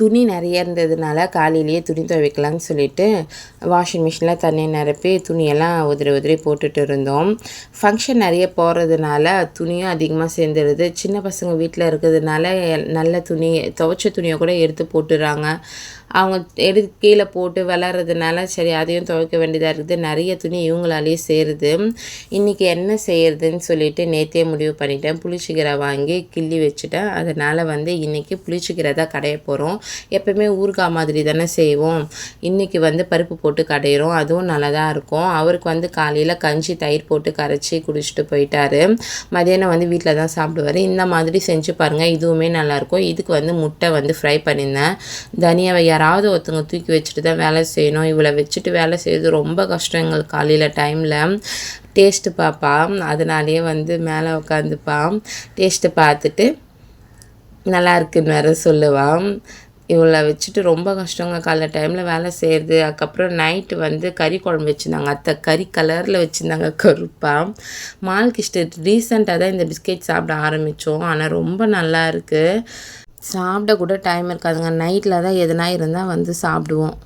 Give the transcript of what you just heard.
துணி நிறைய இருந்ததுனால காலையிலேயே துணி துவைக்கலான்னு சொல்லிட்டு வாஷிங் மிஷினில் தண்ணியை நிரப்பி துணியெல்லாம் உதிரி உதிரி போட்டுட்டு இருந்தோம். ஃபங்க்ஷன் நிறைய போகிறதுனால துணியும் அதிகமாக சேர்ந்துடுது சின்ன பசங்க வீட்டில் இருக்கிறதுனால நல்ல துணி துவைச்ச துணியை கூட எடுத்து போட்டுடுறாங்க. அவங்க எடுத்து கீழே போட்டு விளாட்றதுனால சரி அதையும் துவைக்க வேண்டியதாக இருக்குது. நிறைய துணி இவங்களாலேயே சேருது. இன்றைக்கி என்ன செய்யறதுன்னு சொல்லிட்டு நேற்றே முடிவு பண்ணிட்டேன். புளிச்சிக்கீரை வாங்கி கிள்ளி வச்சுட்டேன். அதனால் வந்து இன்றைக்கி புளிச்சிக்கீரை தான் கடைய போகிறோம் எப்போயுமே ஊறுகாய் மாதிரி தானே செய்வோம். இன்றைக்கி வந்து பருப்பு போட்டு கடையிறோம். அதுவும் நல்லா தான் இருக்கும். அவருக்கு வந்து காலையில் கஞ்சி தயிர் போட்டு கரைச்சி குடிச்சிட்டு போயிட்டாரு. மதியானம் வந்து வீட்டில் தான் சாப்பிடுவார். இந்த மாதிரி செஞ்சு பாருங்கள் இதுவுமே நல்லாயிருக்கும் இதுக்கு வந்து முட்டை வந்து ஃப்ரை பண்ணியிருந்தேன். தனியாவை யாராவது ஒருத்தவங்க தூக்கி வச்சுட்டு தான் வேலை செய்யணும். இவ்வளோ வச்சுட்டு வேலை செய்கிறது ரொம்ப கஷ்டம் எங்களுக்கு காலையில் டைமில் டேஸ்ட்டு பார்ப்பான் அதனாலேயே வந்து மேலே உட்காந்துப்பா டேஸ்ட்டு பார்த்துட்டு நல்லா இருக்குன்னு வேறு சொல்லுவான் இவளை வச்சுட்டு ரொம்ப கஷ்டங்க. காலைல டைமில் வேலை செய்கிறது அதுக்கப்புறம் நைட்டு வந்து கறி குழம்பு வச்சுருந்தாங்க. அத்தை கறி கலரில் வச்சுருந்தாங்க கருப்பாக மால்கிஷ்டு ரீசெண்டாக தான் இந்த பிஸ்கெட் சாப்பிட ஆரம்பித்தோம் ஆனால் ரொம்ப நல்லா இருக்குது சாப்பிட கூட டைம் இருக்காதுங்க. நைட்டில் தான் எதுனா இருந்தால் வந்து சாப்பிடுவோம்.